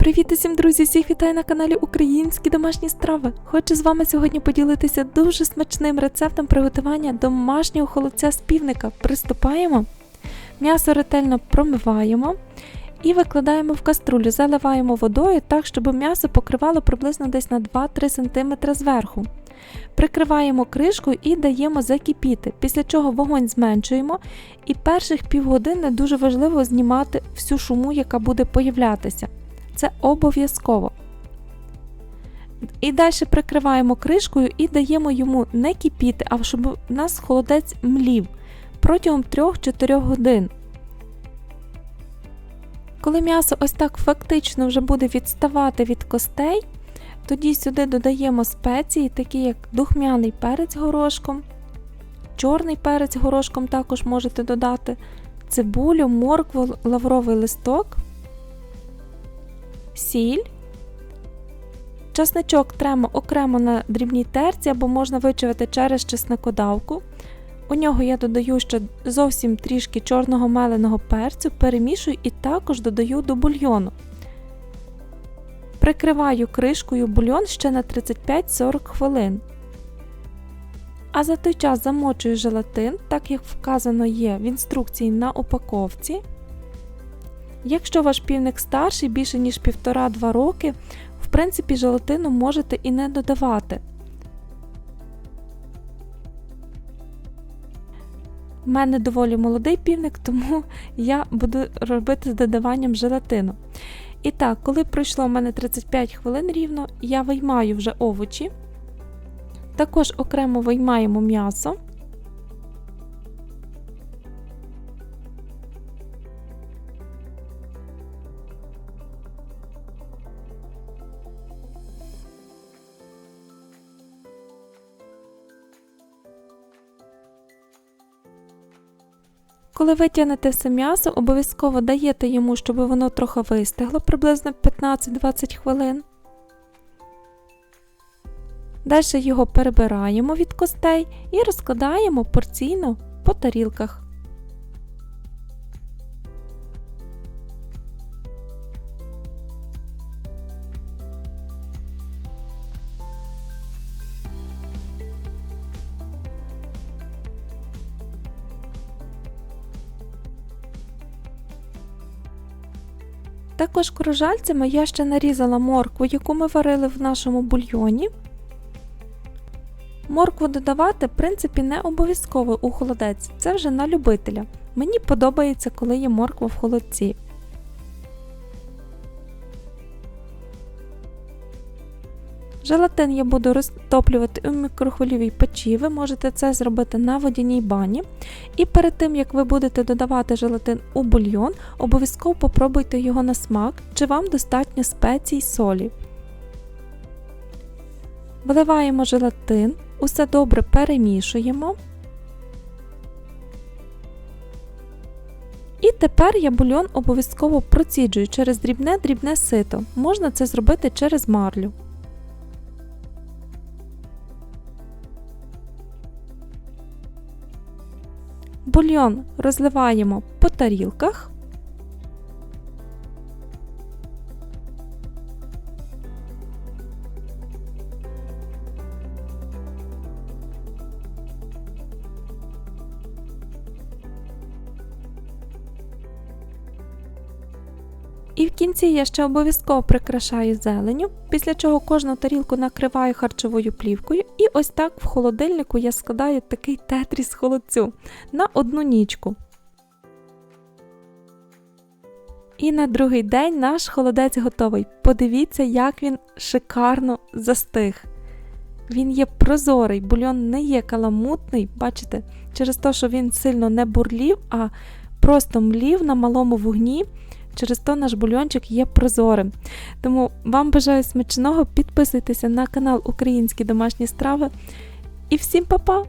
Привіт усім, друзі! Всіх вітаю на каналі Українські домашні страви. Хочу з вами сьогодні поділитися дуже смачним рецептом приготування домашнього холодця з півника. Приступаємо. М'ясо ретельно промиваємо і викладаємо в каструлю, заливаємо водою так, щоб м'ясо покривало приблизно десь на 2-3 см зверху. Прикриваємо кришкою і даємо закипіти, після чого вогонь зменшуємо, і перших півгодини дуже важливо знімати всю шуму, яка буде появлятися. Це обов'язково. І далі прикриваємо кришкою і даємо йому не кипіти, а щоб у нас холодець млів протягом 3-4 годин. Коли м'ясо ось так фактично вже буде відставати від костей, тоді сюди додаємо спеції, такі як духмяний перець горошком, чорний перець горошком також можете додати, цибулю, моркву, лавровий листок, сіль. Часничок тремо окремо на дрібній терці або можна вичавити через чесникодавку. У нього я додаю ще зовсім трішки чорного меленого перцю, перемішую і також додаю до бульйону. Прикриваю кришкою бульйон ще на 35-40 хвилин. А за той час замочую желатин, так як вказано є в інструкції на упаковці. Якщо ваш півник старший більше ніж 1,5-2 роки, в принципі, желатину можете і не додавати. У мене доволі молодий півник, тому я буду робити з додаванням желатину. І так, коли пройшло в мене 35 хвилин рівно, я виймаю вже овочі. Також окремо виймаємо м'ясо. Коли витягнете все м'ясо, обов'язково даєте йому, щоб воно трохи вистигло, приблизно 15-20 хвилин. Далі його перебираємо від костей і розкладаємо порційно по тарілках. Також кружальцями я ще нарізала моркву, яку ми варили в нашому бульйоні. Моркву додавати, в принципі, не обов'язково у холодець, це вже на любителя. Мені подобається, коли є морква в холодці. Желатин я буду розтоплювати у мікрохвильовій печі, ви можете це зробити на водяній бані. І перед тим, як ви будете додавати желатин у бульйон, обов'язково попробуйте його на смак, чи вам достатньо спецій солі. Вливаємо желатин, усе добре перемішуємо. І тепер я бульйон обов'язково проціджую через дрібне-дрібне сито. Можна це зробити через марлю. Бульйон розливаємо по тарілках. І в кінці я ще обов'язково прикрашаю зеленю, після чого кожну тарілку накриваю харчовою плівкою, і ось так в холодильнику я складаю такий тетріс холодцю на одну нічку. І на другий день наш холодець готовий. Подивіться, як він шикарно застиг. Він є прозорий, бульйон не є каламутний, бачите, через те, що він сильно не бурлів, а просто млів на малому вогні. Через то наш бульйончик є прозорим. Тому вам бажаю смачного, підписуйтеся на канал Українські домашні страви. І всім па-па!